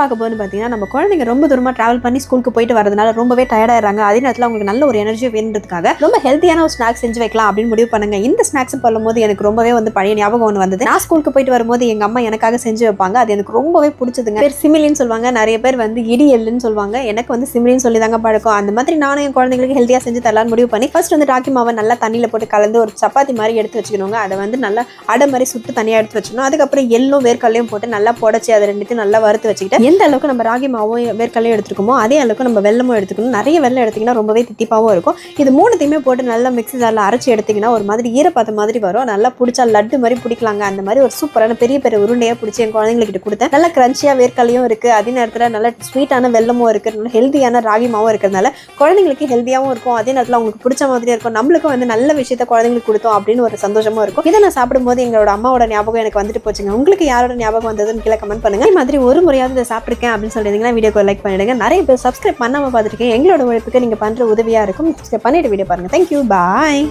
பார்க்க போது பார்த்தீங்கன்னா நம்ம குழந்தைங்க ரொம்ப தூரமாக ட்ராவல் பண்ணி ஸ்கூலுக்கு போயிட்டு வரதுனால ரொம்பவே டயர்டாயிடுறாங்க அதே நேரத்தில் அவங்களுக்கு நல்ல ஒரு எனர்ஜி வேணுன்றதுக்காக ரொம்ப ஹெல்த்தியான ஒரு ஸ்நாக்ஸ் செஞ்சு வைக்கலாம் அப்படின்னு முடிவு பண்ணுங்க. இந்த ஸ்நாக்ஸ் பண்ணும்போது எனக்கு ரொம்பவே வந்து பழைய ஞாபகம் ஒன்று வந்தது. நான் ஸ்கூலுக்கு போயிட்டு வரும்போது எங்கள் அம்மா எனக்காக செஞ்சு வைப்பாங்க. அது எனக்கு ரொம்பவே பிடிச்சதுங்க. பேர் சிமிலின்னு சொல்லுவாங்க. நிறைய பேர் வந்து இடி எல்லுன்னு சொல்லுவாங்க. எனக்கு வந்து சிமிலின்னு சொல்லி தாங்க பழக்கம். அந்த மாதிரி நானும் என் குழந்தைங்களுக்கு ஹெல்த்தியாக செஞ்சு தரலாம்னு முடிவு பண்ணி ஃபர்ஸ்ட் வந்து ராக்கி மாவை நல்லா தண்ணியில் போட்டு கலந்து ஒரு சப்பாத்தி மாதிரி எடுத்து வச்சுக்கணுங்க. அதை வந்து நல்லா அடை மாதிரி சுட்டு தனியாக எடுத்து வச்சுக்கணும் அதுக்கப்புறம் எள்ளும் வேர்க்கல்லையும் போட்டு நல்லா புடச்சி அதை ரெண்டுத்தையும் நல்லா வறுத்து வச்சுக்கிட்டு எந்த அளவுக்கு நம்ம ராகி மாவும் வேர்க்கல்லையும் எடுத்துருக்கோமோ அதே அளவுக்கு நம்ம வெள்ளமும் எடுத்துக்கணும். நிறைய வெள்ளம் எடுத்திங்கன்னா ரொம்பவே தித்திப்பாகவும் இருக்கும். இது மூணுத்தையுமே போட்டு நல்லா மிக்ஸி ஜாரில் அரைச்சி எடுத்திங்கன்னா ஒரு மாதிரி ஈரப்பதம் மாதிரி வரும். நல்லா பிடிச்சா லட்டு மாதிரி பிடிக்கலாங்க. அந்த மாதிரி ஒரு சூப்பரான பெரிய பெரிய உருண்டையாக பிடிச்சி என் குழந்தைங்கள்கிட்ட கொடுத்தேன். நல்லா கிரன்ச்சியாக வேர்க்கல்லையும் இருக்குது அதே நேரத்தில் நல்ல ஸ்வீட்டான வெள்ளமும் இருக்குது நல்ல ஹெல்த்தியான ராகி மாவும் இருக்கிறதுனால குழந்தைங்களுக்கு ஹெல்த்தியாகவும் இருக்கும். அதே நேரத்தில் அவங்களுக்கு பிடிச்ச மாதிரியும் இருக்கும். நம்மளுக்கும் வந்து நல்ல விஷயத்த குழந்தைங்களுக்கு கொடுத்தோம் அப்படின்னு ஒரு சந்தோஷமாக இருக்கும். இதை நான் சாப்பிடும்போது எங்களோட அம்மாவோட ஞாபகம் எனக்கு வந்துட்டு போச்சுங்க. உங்களுக்கு யாரோட ஞாபகம் வந்ததுன்னு கீழே கமெண்ட் பண்ணுங்க. இந்த மாதிரி ஒரு முறையாவது இதை சாப்பிட்ருக்கேன் அப்படின்னு சொல்லியிருந்தீங்கன்னா வீடியோக்கு லைக் பண்ணிடுங்க. நிறைய பேர் சப்ஸ்கிரைப் பண்ணாமல் பார்த்துருக்கேன். எங்களோட உழைப்புக்கு நீங்கள் பண்ணுற உதவியாக இருக்கும். சப்ஸ்கிரைப் பண்ணிவிட்டு வீடியோ பாருங்கள் தேங்க்யூ பாய்